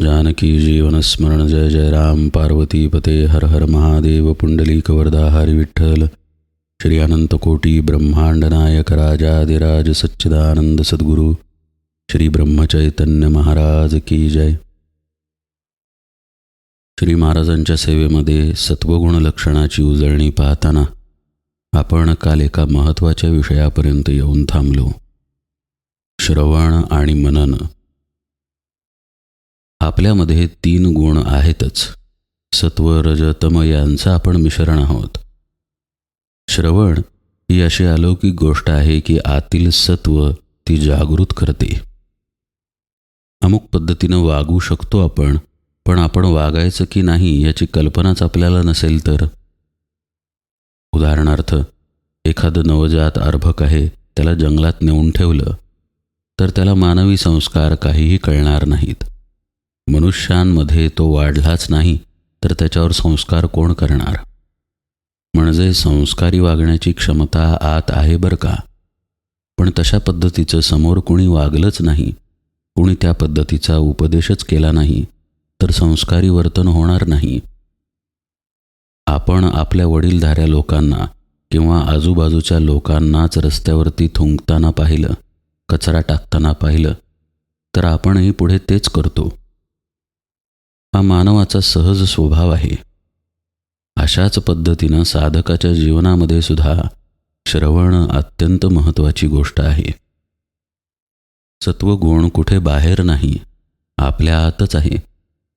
जानकी जीवनस्मरण जय जय राम। पार्वती पते हर हर महादेव। पुंडलिक वरदा हरी विठ्ठल। श्री अनंतकोटी ब्रह्मांड नायक राजादिराज सच्चिदानंद सद्गुरू। श्री ब्रह्मचैतन्य महाराज की जय। श्री महाराजांच्या सेवेमध्ये सत्वगुण लक्षणाची उजळणी पाहताना आपण काल एका महत्त्वाच्या विषयापर्यंत येऊन थांबलो. श्रवण आणि मनन. आपल्यामध्ये तीन गुण आहेतच. सत्व रज तम यांचं आपण मिश्रण आहोत. श्रवण ही अशी अलौकिक गोष्ट आहे की आतील सत्व ती जागृत करते. अमुक पद्धतीनं वागू शकतो आपण पण आपण वागायचं की नाही याची कल्पनाच आपल्याला नसेल तर. उदाहरणार्थ एखादं नवजात अर्भक आहे त्याला जंगलात नेऊन ठेवलं तर त्याला मानवी संस्कार काहीही कळणार नाहीत. मनुष्यांमध्ये तो वाढलाच नाही तर त्याच्यावर संस्कार कोण करणार? म्हणजे संस्कारी वागण्याची क्षमता आत आहे बरं का? पण तशा पद्धतीचं समोर कुणी वागलंच नाही कुणी त्या पद्धतीचा उपदेशच केला नाही तर संस्कारी वर्तन होणार नाही. आपण आपल्या वडीलधाऱ्या लोकांना किंवा आजूबाजूच्या लोकांनाच रस्त्यावरती थुंकताना पाहिलं कचरा टाकताना पाहिलं तर आपणही पुढे तेच करतो. हा मानवाचा सहज स्वभाव आहे. अशाच पद्धतीनं साधकाच्या जीवनामध्ये सुद्धा श्रवण अत्यंत महत्त्वाची गोष्ट आहे. सत्वगुण कुठे बाहेर नाही आपल्या आतच आहे.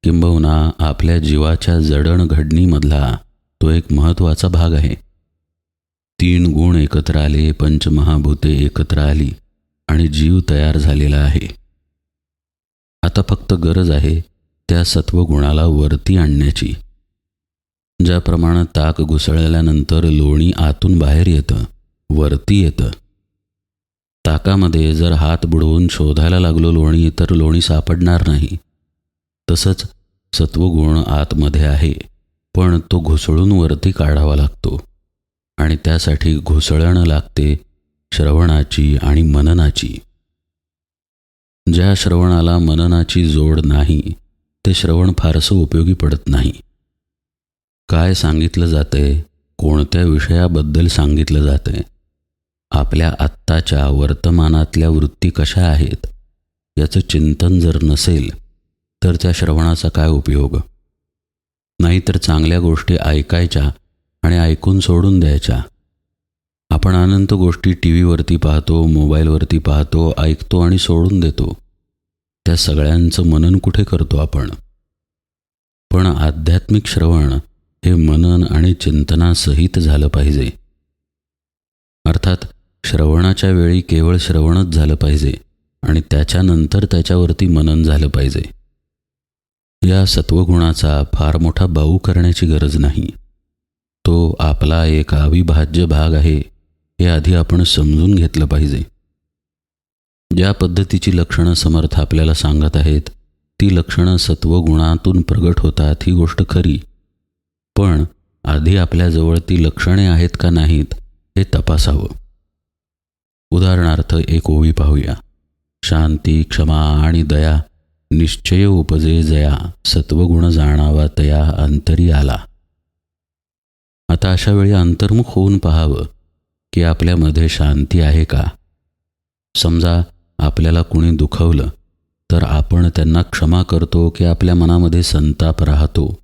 किंबहुना आपल्या जीवाच्या जडणघडणीमधला तो एक महत्त्वाचा भाग आहे. तीन गुण एकत्र आले पंचमहाभूते एकत्र आली आणि जीव तयार झालेला आहे. आता फक्त गरज आहे त्या सत्वगुणाला वरती आणण्याची. ज्याप्रमाणे ताक घुसळल्यानंतर लोणी आतून बाहेर येतं वरती येतं. ताकामध्ये जर हात बुडवून शोधायला लागलो लोणी तर लोणी सापडणार नाही. तसंच सत्वगुण आतमध्ये आहे पण तो घुसळून वरती काढावा लागतो. आणि त्यासाठी घुसळणं लागते श्रवणाची आणि मननाची. ज्या श्रवणाला मननाची जोड नाही ते श्रवण फारसं उपयोगी पडत नाही. काय सांगितलं जातंय? कोणत्या विषयाबद्दल सांगितलं जातंय? आपल्या आत्ताच्या वर्तमानातल्या वृत्ती कशा आहेत? याचं चिंतन जर नसेल तर त्या श्रवणाचा काय उपयोग? नाहीतर चांगल्या गोष्टी ऐकायच्या आणि ऐकून सोडून द्यायच्या. आपण अनंत गोष्टी टी व्हीवरती पाहतो मोबाईलवरती पाहतो ऐकतो आणि सोडून देतो. त्या सगळ्यांचं मनन कुठे करतो आपण? पण आध्यात्मिक श्रवण हे मनन आणि चिंतनासहित झालं पाहिजे. अर्थात श्रवणाच्या वेळी केवळ श्रवणच झालं पाहिजे आणि त्याच्यानंतर त्याच्यावरती मनन झालं पाहिजे. या सत्वगुणाचा फार मोठा बाऊ करण्याची गरज नाही. तो आपला एक अविभाज्य भाग आहे हे आधी आपण समजून घेतलं पाहिजे. ज्या पद्धतीची लक्षणं समर्थ आपल्याला सांगत आहेत ती लक्षणं सत्वगुणातून प्रगट होतात ही गोष्ट खरी. पण आधी आपल्याजवळ ती लक्षणे आहेत का नाहीत हे तपासावं. उदाहरणार्थ एक ओवी पाहूया. शांती क्षमा आणि दया निश्चय उपजे जया सत्वगुण जाणावा तया अंतरी आला. आता अशा वेळी अंतर्मुख होऊन पाहावं की आपल्यामध्ये शांती आहे का? समजा आपल्याला कुणी दुखवलं तर आपण त्यांना क्षमा करतो की आपल्या मनामध्ये संताप राहतो.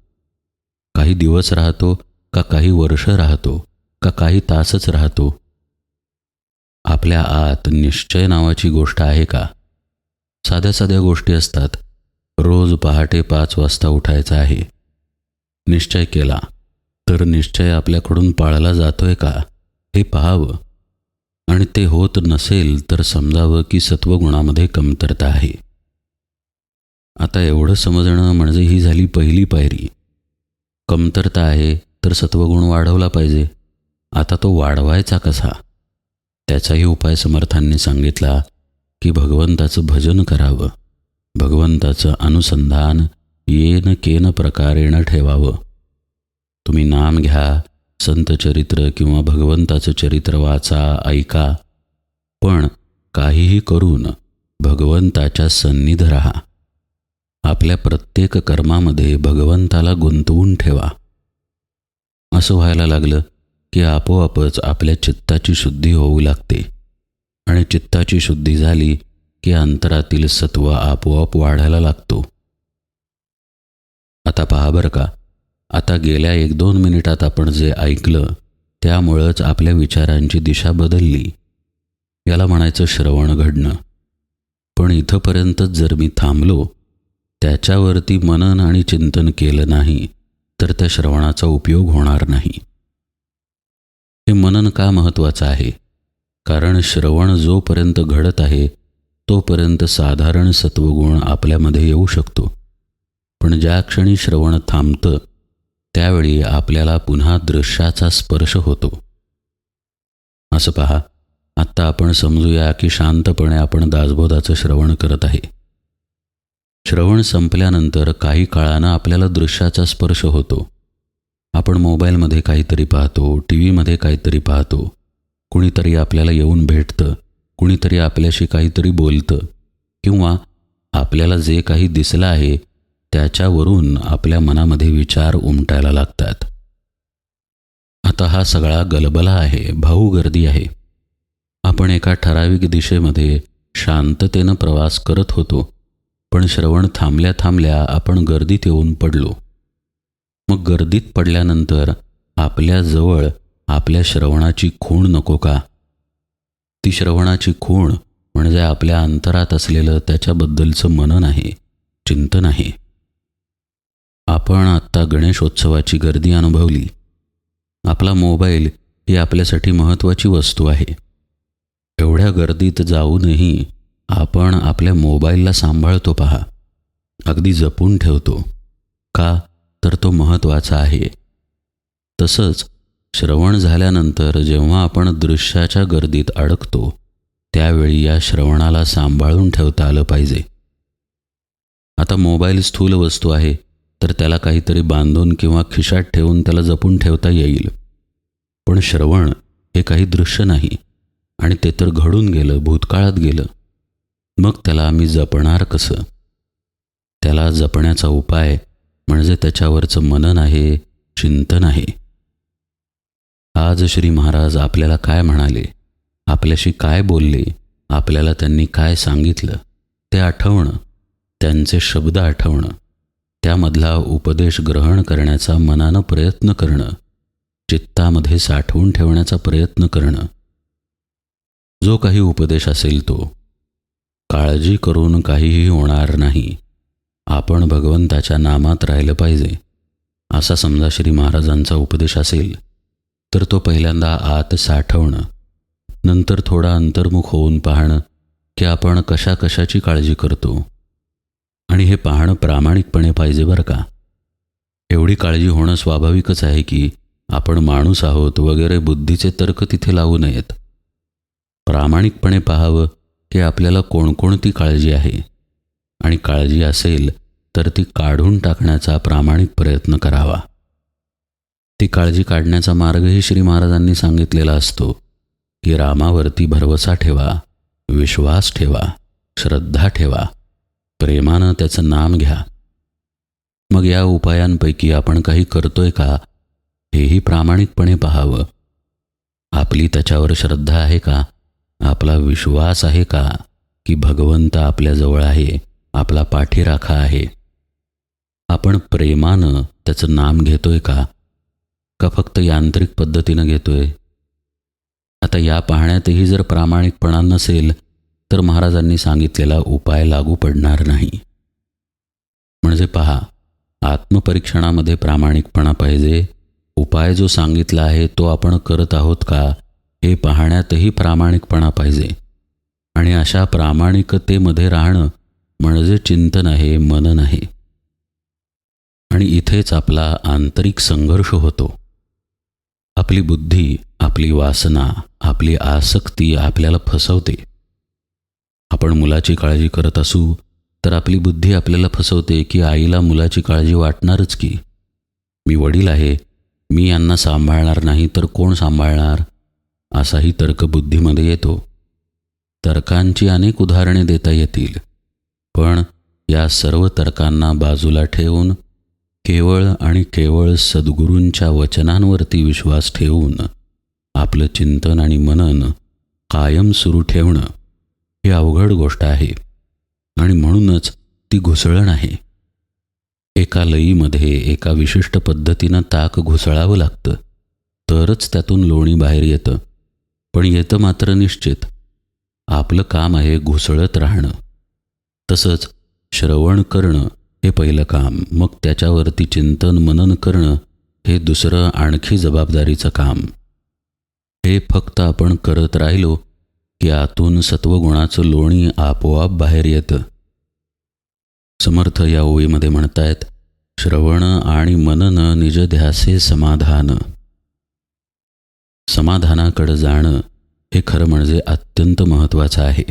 काही दिवस राहतो का काही वर्ष राहतो का काही तासच राहतो. आपल्या आत निश्चय नावाची गोष्ट आहे का? साध्या साध्या गोष्टी असतात. रोज पहाटे पाच वाजता उठायचं आहे. निश्चय केला तर निश्चय आपल्याकडून पाळला जातोय का? हे पाहावं. आणि ते होत नसेल तर समजावं की सत्वगुणामध्ये कमतरता आहे. आता एवढं समजणं म्हणजे ही झाली पहिली पायरी. कमतरता आहे तर सत्वगुण वाढवला पाहिजे. आता तो वाढवायचा कसा? त्याचाही उपाय समर्थांनी सांगितला की भगवंताचं भजन करावं. भगवंताचं अनुसंधान येन केन प्रकारेण ठेवावं. तुम्ही नाम घ्या संत चरित्र किंवा भगवंताचं चरित्र वाचा ऐका. पण काहीही करून भगवंताच्या सन्निध राहा. आपल्या प्रत्येक कर्मामध्ये भगवंताला गुंतवून ठेवा. असं व्हायला लागलं की आपोआपच आपल्या चित्ताची शुद्धी होऊ लागते. आणि चित्ताची शुद्धी झाली की अंतरातील सत्व आपोआप वाढायला लागतो. आता पहा बरं का आता गेल्या एक दोन मिनिटात आपण जे ऐकलं त्यामुळंच आपल्या विचारांची दिशा बदलली. याला म्हणायचं श्रवण घडणं. पण इथंपर्यंतच जर मी थांबलो त्याच्यावरती मनन आणि चिंतन केलं नाही तर त्या श्रवणाचा उपयोग होणार नाही. हे मनन का महत्त्वाचं आहे? कारण श्रवण जोपर्यंत घडत आहे तोपर्यंत साधारण सत्वगुण आपल्यामध्ये येऊ शकतो. पण ज्या क्षणी श्रवण थांबतं त्यावेळी आपल्याला पुन्हा दृश्याचा स्पर्श होतो. असं पहा आत्ता आपण समजूया की शांतपणे आपण दासबोधाचं श्रवण करत आहे. श्रवण संपल्यानंतर काही काळानं आपल्याला दृश्याचा स्पर्श होतो. आपण मोबाईलमध्ये काहीतरी पाहतो टी व्हीमध्ये काहीतरी पाहतो. कुणीतरी आपल्याला येऊन भेटतं कुणीतरी आपल्याशी काहीतरी बोलतं. किंवा आपल्याला जे काही दिसलं आहे त्याच्यावरून आपल्या मनामध्ये विचार उमटायला लागतात. आता हा सगळा गलबला आहे भाऊ गर्दी आहे. आपण एका ठराविक दिशेमध्ये शांततेनं प्रवास करत होतो पण श्रवण थांबल्या थांबल्या आपण गर्दीत येऊन पडलो. मग गर्दीत पडल्यानंतर आपल्याजवळ आपल्या श्रवणाची खूण नको का? ती श्रवणाची खूण म्हणजे आपल्या अंतरात असलेलं त्याच्याबद्दलचं मनन आहे चिंतन आहे. आपण आत्ता गणेशोत्सवाची गर्दी अनुभवली. आपला मोबाईल ही आपल्यासाठी महत्त्वाची वस्तू आहे. एवढ्या गर्दीत जाऊनही आपण आपल्या मोबाईलला सांभाळतो पहा. अगदी जपून ठेवतो. का? तर तो महत्त्वाचा आहे. तसंच श्रवण झाल्यानंतर जेव्हा आपण दृश्याच्या गर्दीत अडकतो त्यावेळी या श्रवणाला सांभाळून ठेवता आलं पाहिजे. आता मोबाईल स्थूल वस्तू आहे. तर त्याला काहीतरी बांधून किंवा खिशात ठेवून त्याला जपून ठेवता येईल. पण श्रवण हे काही दृश्य नाही आणि ते तर घडून गेलं भूतकाळात गेलं. मग त्याला आम्ही जपणार कसं? त्याला जपण्याचा उपाय म्हणजे त्याच्यावरचं मनन आहे चिंतन आहे. आज श्री महाराज आपल्याला काय म्हणाले? आपल्याशी काय बोलले? आपल्याला त्यांनी काय सांगितलं? ते आठवणं त्यांचे शब्द आठवणं. त्यामधला उपदेश ग्रहण करण्याचा मनानं प्रयत्न करणं चित्तामध्ये साठवून ठेवण्याचा प्रयत्न करणं. जो काही उपदेश असेल तो. काळजी करून काहीही होणार नाही. आपण भगवंताच्या नामात राहिलं पाहिजे. असा समजा श्री महाराजांचा उपदेश असेल तर तो पहिल्यांदा आत साठवणं. नंतर थोडा अंतर्मुख होऊन पाहणं की आपण कशा कशाची काळजी करतो. आणि हे पाहणं प्रामाणिकपणे पाहिजे बरं का? एवढी काळजी होणं स्वाभाविकच आहे की आपण माणूस आहोत वगैरे बुद्धीचे तर्क तिथे लावू नयेत. प्रामाणिकपणे पाहावं की आपल्याला कोणकोणती काळजी आहे. आणि काळजी असेल तर ती काढून टाकण्याचा प्रामाणिक प्रयत्न करावा. ती काळजी काढण्याचा मार्गही श्री महाराजांनी सांगितलेला असतो की रामावरती भरवसा ठेवा विश्वास ठेवा श्रद्धा ठेवा प्रेमानं त्याचं नाम घ्या. मग या उपायांपैकी आपण काही करतोय का हेही प्रामाणिकपणे पाहावं. आपली त्याच्यावर श्रद्धा आहे का? आपला विश्वास आहे का? की भगवंत आपल्याजवळ आहे आपला पाठीराखा आहे. आपण प्रेमानं त्याचं नाम घेतोय का? का फक्त यांत्रिक पद्धतीनं घेतोय? आता या पाहण्यातही जर प्रामाणिकपणा नसेल तर महाराजांनी सांगितलेला उपाय लागू पडणार नाही. म्हणजे पहा आत्मपरीक्षणामध्ये प्रामाणिकपणा पाहिजे. उपाय जो सांगितला आहे तो आपण करत आहोत का हे पाहण्यातही प्रामाणिकपणा पाहिजे. आणि अशा प्रामाणिकतेमध्ये राहणं म्हणजे चिंतन आहे मनन आहे आणि इथेच आपला आंतरिक संघर्ष होतो. आपली बुद्धी आपली वासना आपली आसक्ती आपल्याला फसवते. आपण मुलाची काळजी करत असू तर आपली बुद्धी आपल्याला फसवते की आईला मुलाची काळजी वाटणारच की. मी वडील आहे मी यांना सांभाळणार नाही तर कोण सांभाळणार? असाही तर्क बुद्धीमध्ये येतो. तर्कांची अनेक उदाहरणे देता येतील. पण या सर्व तर्कांना बाजूला ठेवून केवळ आणि केवळ सद्गुरूंच्या वचनांवरती विश्वास ठेवून आपलं चिंतन आणि मनन कायम सुरू ठेवणं ही अवघड गोष्ट आहे. आणि म्हणूनच ती घुसळण आहे. एका लईमध्ये एका विशिष्ट पद्धतीनं ताक घुसळावं लागतं. तरच त्यातून लोणी बाहेर येतं. पण येतं मात्र निश्चित. आपलं काम आहे घुसळत राहणं. तसंच श्रवण करणं हे पहिलं काम. मग त्याच्यावरती चिंतन मनन करणं हे दुसरं आणखी जबाबदारीचं काम. हे फक्त आपण करत राहिलो की आतून सत्वगुणाचं लोणी आपोआप बाहेर येतं. समर्थ या ओळीमध्ये म्हणतायत श्रवण आणि मनन निजध्यासे समाधान. समाधानाकडं जाणं हे खरं म्हणजे अत्यंत महत्त्वाचं आहे.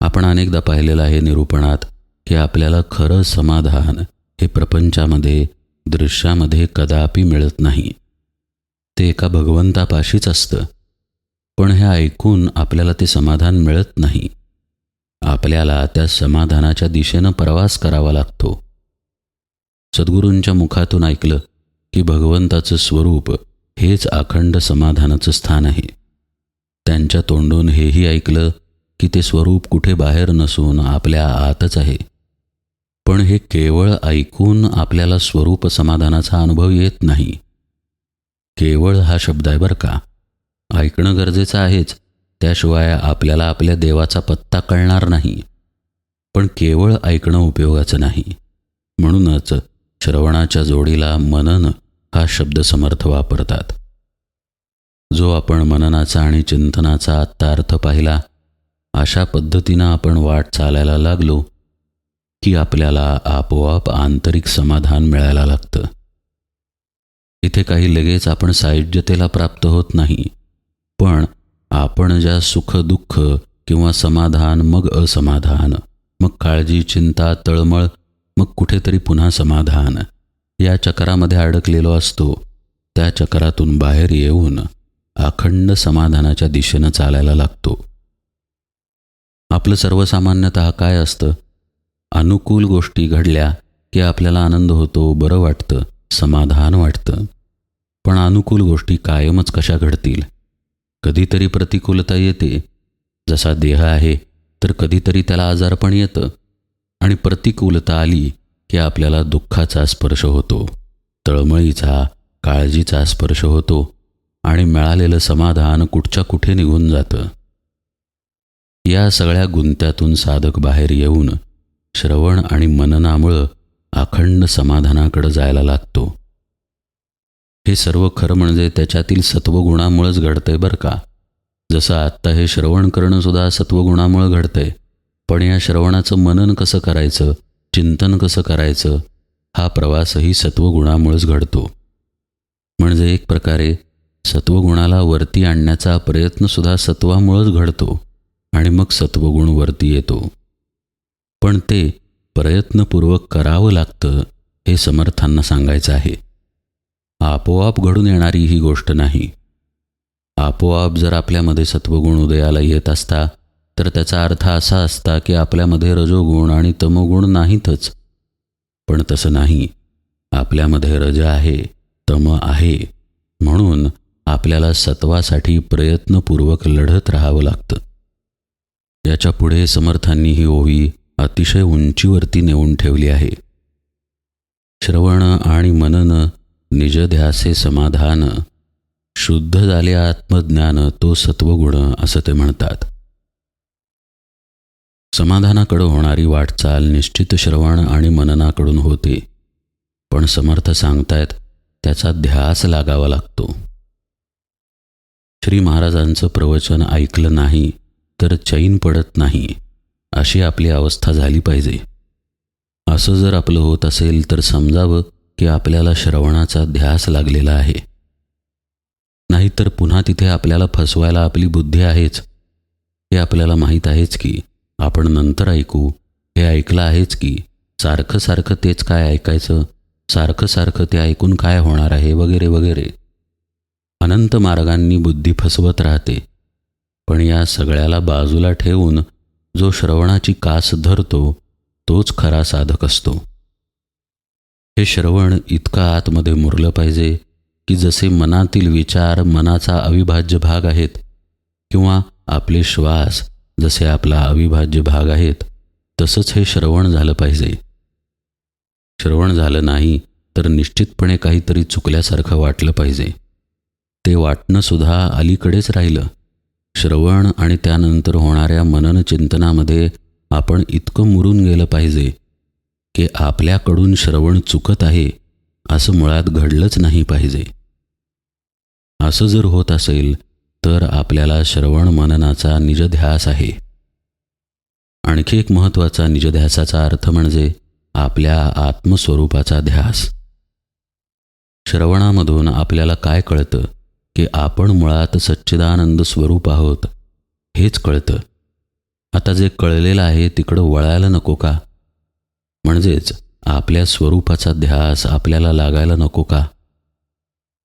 आपण अनेकदा पाहिलेलं आहे निरूपणात की आपल्याला खरं समाधान हे प्रपंचामध्ये दृश्यामध्ये कदापि मिळत नाही. ते एका भगवंतापाशीच असतं. पण हे ऐकून आपल्याला ते समाधान मिळत नाही. आपल्याला त्या समाधानाच्या दिशेनं प्रवास करावा लागतो. सद्गुरूंच्या मुखातून ऐकलं की भगवंताचं स्वरूप हेच अखंड समाधानाचं स्थान आहे. त्यांच्या तोंडून हेही ऐकलं की ते स्वरूप कुठे बाहेर नसून आपल्या आतच आहे. पण हे केवळ ऐकून आपल्याला स्वरूप समाधानाचा अनुभव येत नाही. केवळ हा शब्द आहे बरं का? ऐकणं गरजेचं आहेच. त्याशिवाय आपल्याला आपल्या देवाचा पत्ता कळणार नाही. पण केवळ ऐकणं उपयोगाचं नाही. म्हणूनच श्रवणाच्या जोडीला मनन हा शब्द समर्थ वापरतात. जो आपण मननाचा आणि चिंतनाचा आत्ता अर्थ पाहिला अशा पद्धतीनं आपण वाट चालायला लागलो की आपल्याला आपोआप आंतरिक समाधान मिळायला लागतं. इथे काही लगेच आपण सायुज्यतेला प्राप्त होत नाही. पण आपण ज्या सुख दुःख किंवा समाधान मग असमाधान मग काळजी चिंता तळमळ मग कुठेतरी पुन्हा समाधान या चक्रामध्ये अडकलेलो असतो त्या चक्रातून बाहेर येऊन अखंड समाधानाच्या दिशेनं चालायला लागतो. आपलं सर्वसामान्यत काय असतं? अनुकूल गोष्टी घडल्या की आपल्याला आनंद होतो बरं वाटतं समाधान वाटतं. पण अनुकूल गोष्टी कायमच कशा घडतील? कधीतरी प्रतिकूलता येते. जसा देह आहे तर कधीतरी त्याला आजारपण येतं. आणि प्रतिकूलता आली की आपल्याला दुःखाचा स्पर्श होतो तळमळीचा काळजीचा स्पर्श होतो आणि मिळालेलं समाधान कुठच्या कुठे निघून जातं. या सगळ्या गुंत्यातून साधक बाहेर येऊन श्रवण आणि मननामुळं अखंड समाधानाकडं जायला लागतो. हे सर्व खरं म्हणजे त्याच्यातील सत्वगुणामुळंच घडतंय बरं का. जसं आत्ता हे श्रवण करणं सुद्धा सत्वगुणामुळं घडतंय. पण या श्रवणाचं मनन कसं करायचं चिंतन कसं करायचं हा प्रवासही सत्वगुणामुळंच घडतो. म्हणजे एक प्रकारे सत्वगुणाला वरती आणण्याचा प्रयत्नसुद्धा सत्वामुळंच घडतो आणि मग सत्वगुण वरती येतो. पण ते प्रयत्नपूर्वक करावं लागतं हे समर्थांना सांगायचं आहे. आपोआप घडून येणारी ही गोष्ट नाही. आपोआप जर आपल्यामध्ये सत्वगुण उदयाला येत असता तर त्याचा अर्थ असा असता की आपल्यामध्ये रजोगुण आणि तमोगुण नाहीतच. पण तसं नाही. आपल्यामध्ये रज आहे तम आहे. म्हणून आपल्याला सत्वासाठी प्रयत्नपूर्वक लढत राहावं लागतं. याच्यापुढे समर्थांनी ही ओवी अतिशय उंचीवरती नेऊन ठेवली आहे. श्रवण आणि मनन निजध्यासे समाधान. शुद्ध झाले आत्मज्ञान तो सत्वगुण असं ते म्हणतात. समाधानाकडं होणारी वाटचाल निश्चित श्रवण आणि मननाकडून होते. पण समर्थ सांगतायत त्याचा ध्यास लागावा लागतो. श्री महाराजांचं प्रवचन ऐकलं नाही तर चैन पडत नाही अशी आपली अवस्था झाली पाहिजे. असं जर आपलं होत असेल तर समजावं की आपल्याला श्रवणाचा ध्यास लागलेला आहे. नाहीतर पुन्हा तिथे आपल्याला फसवायला आपली बुद्धी आहेच. हे आपल्याला माहीत आहेच की आपण नंतर ऐकू हे ऐकलं आहेच की सारखं सारखं तेच काय ऐकायचं सारखं सारखं ते ऐकून काय होणार आहे वगैरे वगैरे. अनंत मार्गांनी बुद्धी फसवत राहते. पण या सगळ्याला बाजूला ठेवून जो श्रवणाची कास धरतो तोच खरा साधक असतो. हे श्रवण इतका आतमध्ये मुरलं पाहिजे की जसे मनातील विचार मनाचा अविभाज्य भाग आहेत किंवा आपले श्वास जसे आपला अविभाज्य भाग आहेत तसंच हे श्रवण झालं पाहिजे. श्रवण झालं नाही तर निश्चितपणे काहीतरी चुकल्यासारखं वाटलं पाहिजे. ते वाटणंसुद्धा अलीकडेच राहिलं. श्रवण आणि त्यानंतर होणाऱ्या मनन चिंतनामध्ये आपण इतकं मुरून गेलं पाहिजे की आपल्याकडून श्रवण चुकत आहे असं मुळात घडलंच नाही पाहिजे. असं जर होत असेल तर आपल्याला श्रवण मननाचा निजध्यास आहे. आणखी एक महत्त्वाचा निजध्यासाचा अर्थ म्हणजे आपल्या आत्मस्वरूपाचा ध्यास. श्रवणामधून आपल्याला काय कळतं की आपण मुळात सच्चिदानंद स्वरूप आहोत हेच कळतं. आता जे कळलेलं आहे तिकडं वळायला नको का? म्हणजेच आपल्या स्वरूपाचा ध्यास आपल्याला लागायला नको का?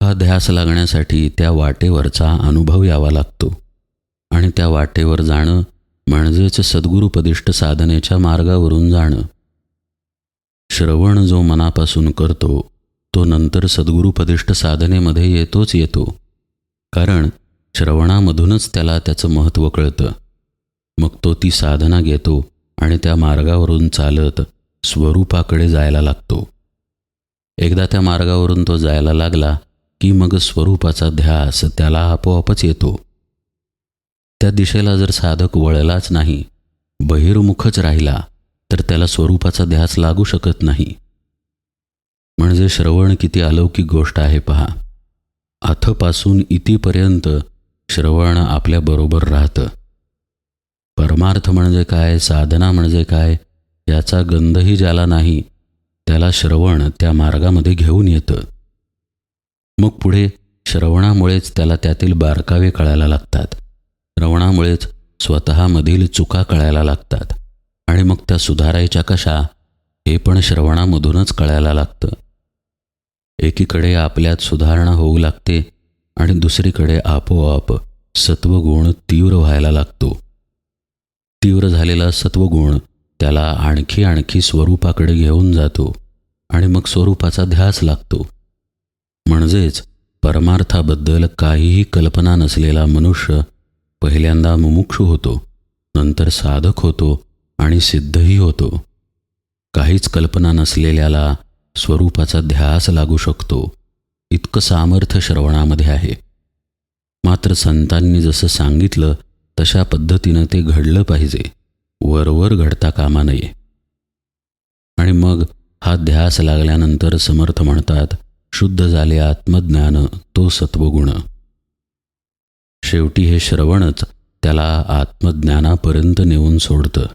हा ध्यास लागण्यासाठी त्या वाटेवरचा अनुभव यावा लागतो. आणि त्या वाटेवर जाणं म्हणजेच सद्गुरुपदिष्ट साधनेच्या मार्गावरून जाणं. श्रवण जो मनापासून करतो तो नंतर सद्गुरुपदिष्ट साधनेमध्ये येतोच येतो. कारण श्रवणामधूनच त्याला त्याचं महत्त्व कळतं. मग तो ती साधना घेतो आणि त्या मार्गावरून चालत स्वरूपाकडे जायला लागतो. एकदा त्या मार्गावरून तो जायला लागला की मग स्वरूपाचा ध्यास त्याला आपोआपच येतो. त्या दिशेला जर साधक वळलाच नाही बहिर्मुखच राहिला तर त्याला स्वरूपाचा ध्यास लागू शकत नाही. म्हणजे श्रवण किती अलौकिक गोष्ट आहे पहा. अथपासून इतिपर्यंत श्रवण आपल्याबरोबर राहतं. परमार्थ म्हणजे काय साधना म्हणजे काय याचा गंधही ज्याला नाही त्याला श्रवण त्या मार्गामध्ये घेऊन येतं. मग पुढे श्रवणामुळेच त्याला त्यातील बारकावे कळायला लागतात. श्रवणामुळेच स्वतःमधील चुका कळायला लागतात. आणि मग त्या सुधारायच्या कशा हे पण श्रवणामधूनच कळायला लागतं. एकीकडे आपल्यात सुधारणा होऊ लागते आणि दुसरीकडे आपोआप सत्वगुण तीव्र व्हायला लागतो. तीव्र झालेला सत्वगुण त्याला आणखी आणखी स्वरूपाकडे घेऊन जातो आणि मग स्वरूपाचा ध्यास लागतो. म्हणजेच परमार्थाबद्दल काहीही कल्पना नसलेला मनुष्य पहिल्यांदा मुमुक्षू होतो नंतर साधक होतो आणि सिद्धही होतो. काहीच कल्पना नसलेल्याला स्वरूपाचा ध्यास लागू शकतो इतकं सामर्थ्य श्रवणामध्ये आहे. मात्र संतांनी जसं सांगितलं तशा पद्धतीनं ते घडलं पाहिजे. वरवर घडता कामा नये. आणि मग हा ध्यास लागल्यानंतर समर्थ म्हणतात शुद्ध झाले आत्मज्ञान तो सत्वगुण. शेवटी हे श्रवणच त्याला आत्मज्ञानापर्यंत नेऊन सोडतं.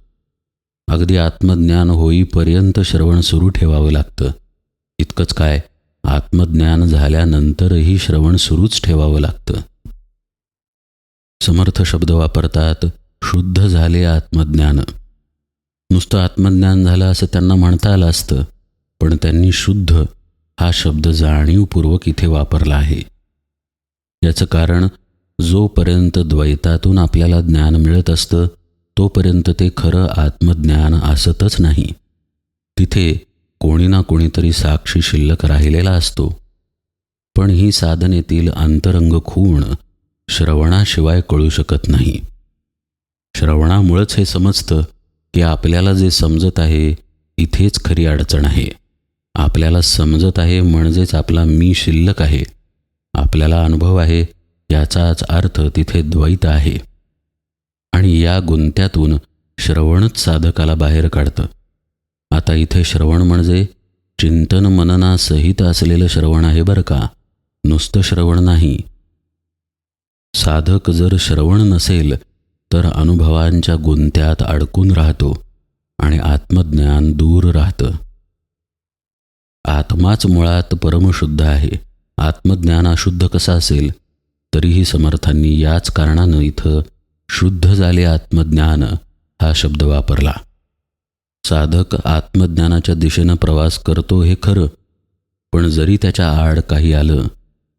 अगदी आत्मज्ञान होईपर्यंत श्रवण सुरू ठेवावं लागतं. इतकंच काय आत्मज्ञान झाल्यानंतरही श्रवण सुरूच ठेवावं लागतं. समर्थ शब्द वापरतात शुद्ध झाले आत्मज्ञान. नुसतं आत्मज्ञान झालं असं त्यांना म्हणता आलं असतं पण त्यांनी शुद्ध हा शब्द जाणीवपूर्वक इथे वापरला आहे. याचं कारण जोपर्यंत द्वैतातून आपल्याला ज्ञान मिळत असतं तोपर्यंत ते खरं आत्मज्ञान असतच नाही. तिथे कोणी ना कोणीतरी साक्षी शिल्लक राहिलेला असतो. पण ही साधनेतील अंतरंग खूण श्रवणाशिवाय कळू शकत नाही. श्रवणामुळंच हे समजतं की आपल्याला जे समजत आहे इथेच खरी अडचण आहे. आपल्याला समजत आहे म्हणजेच आपला मी शिल्लक आहे. आपल्याला अनुभव आहे याचाच अर्थ तिथे द्वैत आहे. आणि या गुंत्यातून श्रवणच साधकाला बाहेर काढतं. आता इथे श्रवण म्हणजे चिंतन मननासहित असलेलं श्रवण आहे बरं का? नुसतं श्रवण नाही. साधक जर श्रवण नसेल तर अनुभवांच्या गुंत्यात अडकून राहतो आणि आत्मज्ञान दूर राहतं. आत्माच मुळात परमशुद्ध आहे. आत्मज्ञान अशुद्ध कसा असेल? तरीही समर्थांनी याच कारणानं इथं शुद्ध झाले आत्मज्ञान हा शब्द वापरला. साधक आत्मज्ञानाच्या दिशेनं प्रवास करतो हे खरं पण जरी त्याच्या आड काही आलं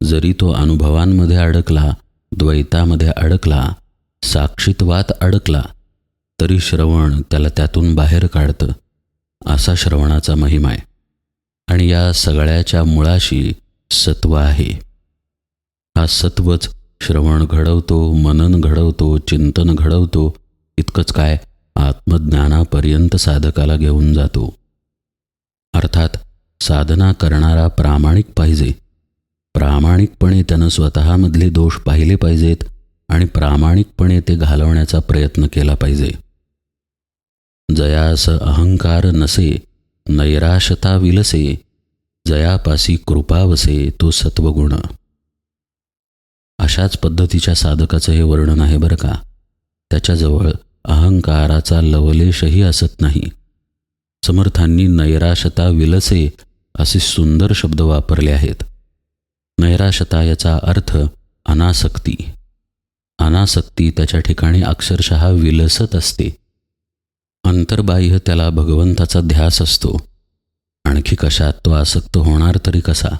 जरी तो अनुभवांमध्ये अडकला द्वैतामध्ये अडकला साक्षीत्वात अडकला तरी श्रवण त्याला त्यातून बाहेर काढतं असा श्रवणाचा महिमा आहे. आणि या सगळ्याच्या मुळाशी सत्व आहे. हा सत्वच श्रवण घडवतो मनन घडवतो चिंतन घडवतो इतकंच काय आत्मज्ञानापर्यंत साधकाला घेऊन जातो. अर्थात साधना करणारा प्रामाणिक पाहिजे. प्रामाणिकपणे त्यानं स्वतःमधले दोष पाहिले पाहिजेत आणि प्रामाणिकपणे ते घालवण्याचा प्रयत्न केला पाहिजे. जयास अहंकार नसे नैराशता विलसे जयापासी कृपावसे तो सत्वगुण. अशाच पद्धतीच्या साधकाचं हे वर्णन आहे बरं का? त्याच्याजवळ अहंकाराचा लवलेशही असत नाही. समर्थांनी नैराशता विलसे असे सुंदर शब्द वापरले आहेत. नैराशता याचा अर्थ अनासक्ती. अनासक्ती त्याच्या ठिकाणी अक्षरशः विलसत असते. अंतर्बाह्य त्याला भगवंताचा ध्यास असतो. आणखी कशात तो आसक्त होणार तरी कसा?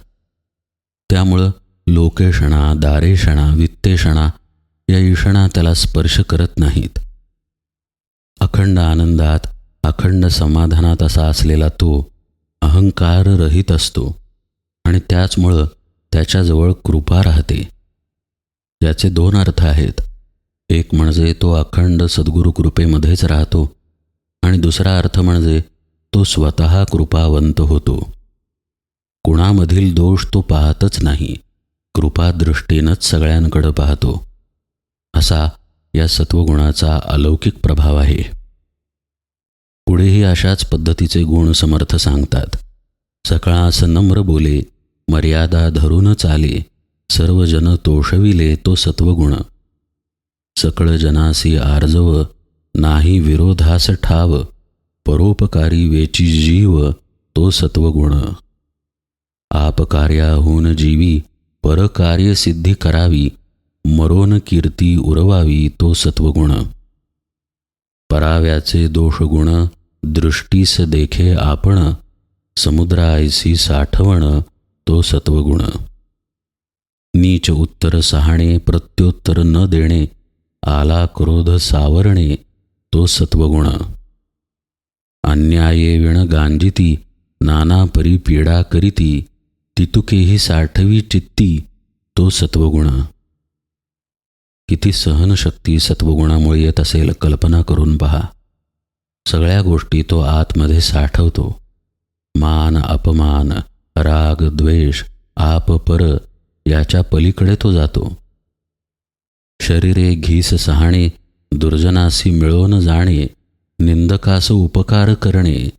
त्यामुळं लोकेषणा दारेषणा वित्तेषणा या ईषणा त्याला स्पर्श करत नाहीत. अखंड आनंदात अखंड समाधानात असा असलेला तो अहंकाररहित असतो. आणि त्याचमुळं त्याच्याजवळ कृपा राहते. याचे दोन अर्थ आहेत. एक म्हणजे तो अखंड सद्गुरु कृपेमध्येच राहतो आणि दुसरा अर्थ म्हणजे तो स्वतः कृपावंत होतो. कुणामधील दोष तो पाहतच नाही कृपादृष्टीनंच सगळ्यांकडं पाहतो. असा या सत्वगुणाचा अलौकिक प्रभाव आहे. पुढेही अशाच पद्धतीचे गुण समर्थ सांगतात. सकाळास नम्र बोले मर्यादा धरून चाले सर्व जन तोषविले तो सत्वगुण. सकळ जनासी आर्जव नाही विरोधास ठाव परोपकारी वेची जीव तो सत्वगुण. आपकार्याहून जीवी परकार्य सिद्धी करावी मरोन कीर्ती उरवावी तो सत्वगुण. पराव्याचे दोषगुण दृष्टीस देखे आपण समुद्रायसी साठवण तो सत्वगुण. नीच उत्तर सहाणे प्रत्युत्तर न देणे आला क्रोध सावरणे तो सत्वगुण. अन्याये विण गांजिती नाना परी पीडा करीती तितुकेही साठवी चित्ती तो सत्वगुण. किती सहनशक्ती सत्वगुणामुळे येत असेल कल्पना करून पहा. सगळ्या गोष्टी तो आतमध्ये साठवतो. मान अपमान राग द्वेष आप पर याच्या पलीकडे तो जातो. शरीरे घीस सहाणे दुर्जनासी मिळवून जाणे निंदकास उपकार करणे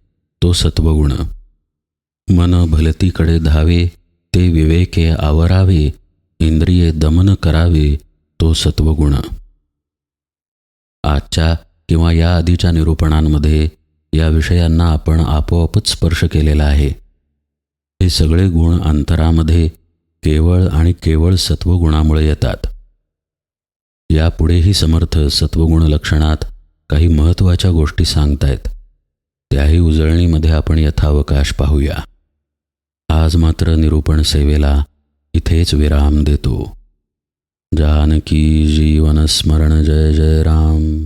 तो सत्वगुण. मन भलतीकडे धावे ते विवेके आवरावे इंद्रिये दमन करावे तो सत्वगुण. आजच्या किंवा या आधीच्या निरूपणांमध्ये या विषयांना आपण आपोआपच स्पर्श केलेला आहे. हे सगळे गुण अंतरामध्ये केवळ आणि केवळ सत्वगुणामुळे येतात. यापुढेही समर्थ सत्वगुण लक्षणात काही महत्त्वाच्या गोष्टी सांगतायत. त्याही उजळणीमध्ये आपण यथावकाश पाहूया. आज मात्र निरूपण सेवेला इथेच विराम देतो. जानकी जीवन स्मरण जय जय राम.